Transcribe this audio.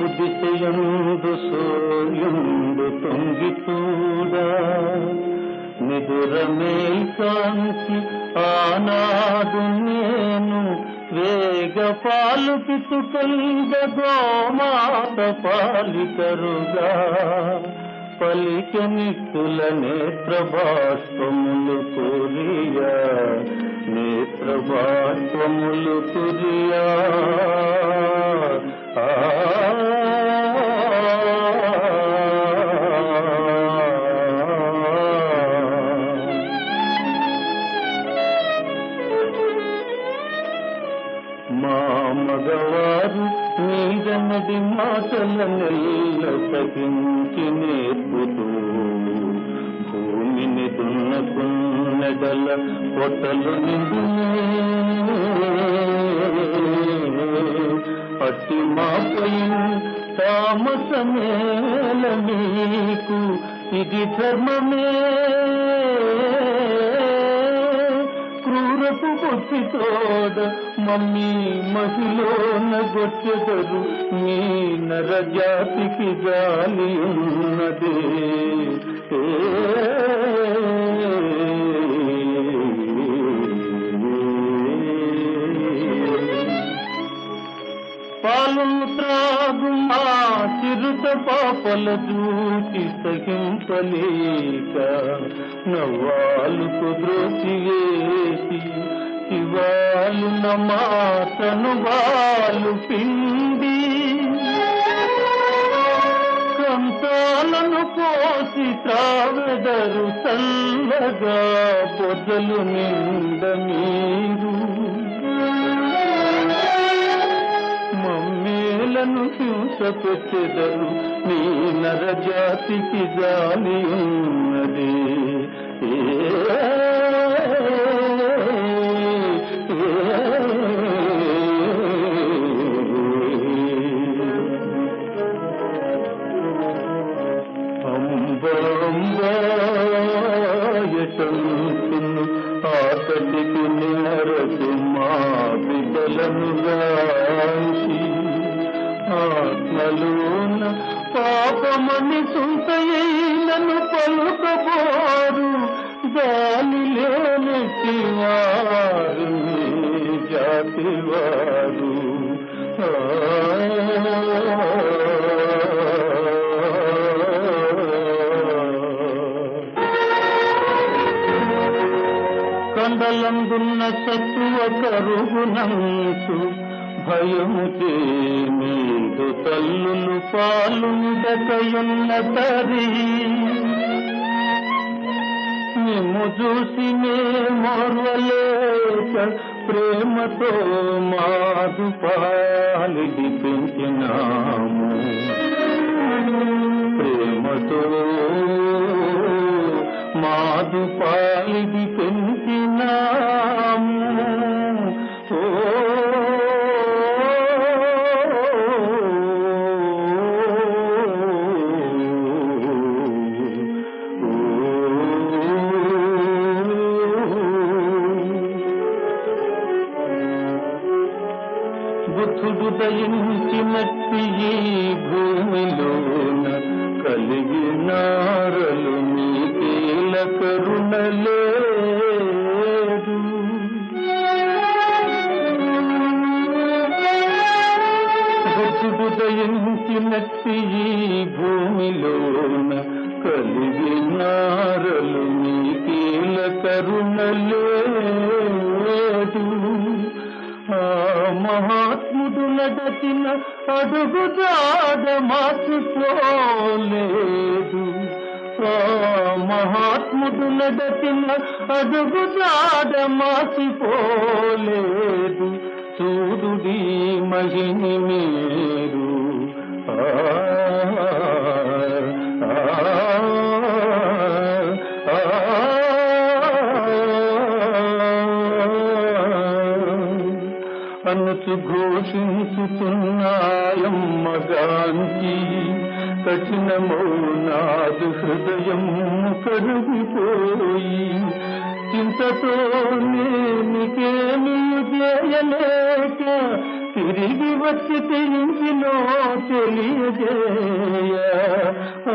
నిదురయందు సూర్యుండు తొంగి చూడా నిదుర మేల్కాంతి ఆనాడు నేను వేగ పాలు పితుకల్గ గోమాత పాలికరుగా. పలిక నిక్కుల నేత్ర బాష్పములు కురియా నేత్ర బాష్పములు కురియా వారు నీదనది మాటల నెల్ల సహించి నేర్పుతూ భూమిని దున్నకున్నెడల పొట్టలు నిండు పట్టి మాపై తామసమేల మీకు ఇది ధర్మమే. క్రూరపు బొత్తితోడ మమ్మీ మహిళన గొచ్చెదరు నీ నరజాతికి జాలి ఉన్నదే. పాలు త్రాగు చిరుత పాపల జూటి సహింపలేక నవ్వాలు కుదృతి వేసి శివాలు నమాతను వాళ్ళు పిండి కంసాలను పోసి త్రావెదరు సల్లగా పొదలు నిండ మీరు మమ్మేలను హింస పెట్టెదరు నీ నరజాతికి జాలి ఉన్నది. అంబాయటంతును ఆతటికి నిరసు మా బిడ్డలను పాపమని సుంతయైనను పలుకబోరు గాలి లేనటి వారు జాతి వారు కండలందున్న సత్తువ కరుగునంతు భయము నీదు తల్లులు పాలుండకయున్న తరి నిమ్ము చూసి నే మోర్వలేక ప్రేమతో మాదు పాలిడి పెంచినాము ప్రేమతో మాదు పాలిడి పెంచినాము బుద్ధుడు ఈ భూమిలోన కలిగినారలు నీకేల కరుణలేదు బుద్ధుడు ఈ భూమిలోన కలిగినారలు నీకేల కరుణలేదు ఆ మహాత్ముడు నడచిన అడుగు జాడ మార్చుకోలేదు. మహాత్ముడు నడచిన అడుగు జాడ మార్చిపోలేదు చూడుడి మహిని మీరు. ఆ, అనుచు ఘోషించుతున్నాయమ్మగాంచి కఠినమౌనాదు హృదయం కరుగుపోయి చింతతో నేనికేమి చేయలేక తిరిగి వచ్చి తెయించిలో తెలియజేయ. ఆ